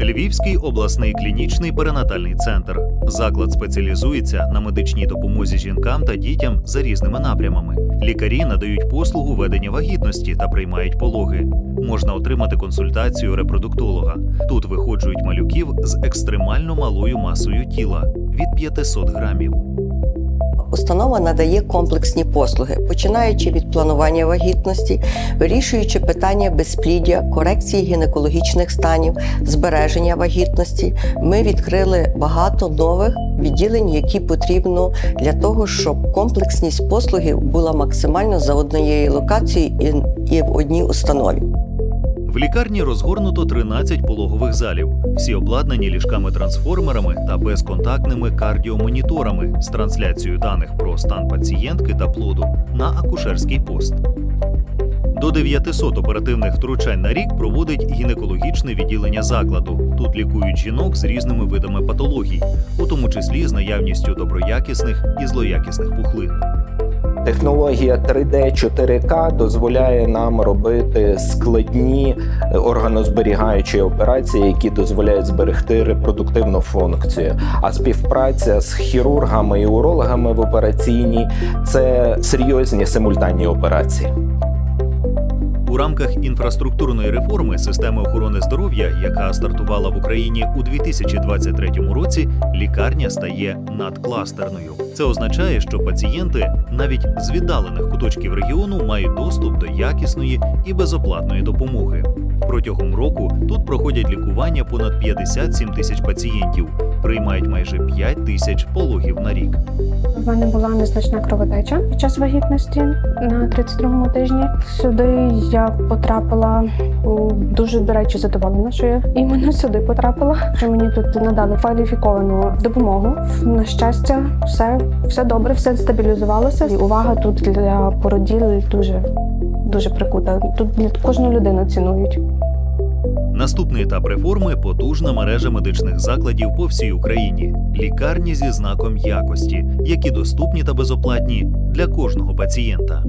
Львівський обласний клінічний перинатальний центр. Заклад спеціалізується на медичній допомозі жінкам та дітям за різними напрямами. Лікарі надають послугу ведення вагітності та приймають пологи. Можна отримати консультацію репродуктолога. Тут виходжують малюків з екстремально малою масою тіла від 500 грамів. Установа надає комплексні послуги, починаючи від планування вагітності, вирішуючи питання безпліддя, корекції гінекологічних станів, збереження вагітності. Ми відкрили багато нових відділень, які потрібно для того, щоб комплексність послугів була максимально за однією локацією і в одній установі. В лікарні розгорнуто 13 пологових залів. Всі обладнані ліжками-трансформерами та безконтактними кардіомоніторами з трансляцією даних про стан пацієнтки та плоду на акушерський пост. До 900 оперативних втручань на рік проводить гінекологічне відділення закладу. Тут лікують жінок з різними видами патологій, у тому числі з наявністю доброякісних і злоякісних пухлин. Технологія 3D 4К дозволяє нам робити складні е, органозберігаючі операції, які дозволяють зберегти репродуктивну функцію. А співпраця з хірургами і урологами в операційній це серйозні симультанні операції. У рамках інфраструктурної реформи системи охорони здоров'я, яка стартувала в Україні у 2023 році, лікарня стає надкластерною. Це означає, що пацієнти навіть з віддалених куточків регіону мають доступ до якісної і безоплатної допомоги. Протягом року тут проходять лікування понад 57 тисяч пацієнтів, приймають майже 5 тисяч пологів на рік. В мене була незначна кровотеча під час вагітності на 32-му тижні. Сюди я потрапила дуже, до речі, задоволена, що я іменно сюди потрапила. Що мені тут надали кваліфіковану допомогу. На щастя, все, все добре, все стабілізувалося. І увага тут для породіль дуже дуже прикута. Тут кожну людину цінують. Наступний етап реформи потужна мережа медичних закладів по всій Україні, лікарні зі знаком якості, які доступні та безоплатні для кожного пацієнта.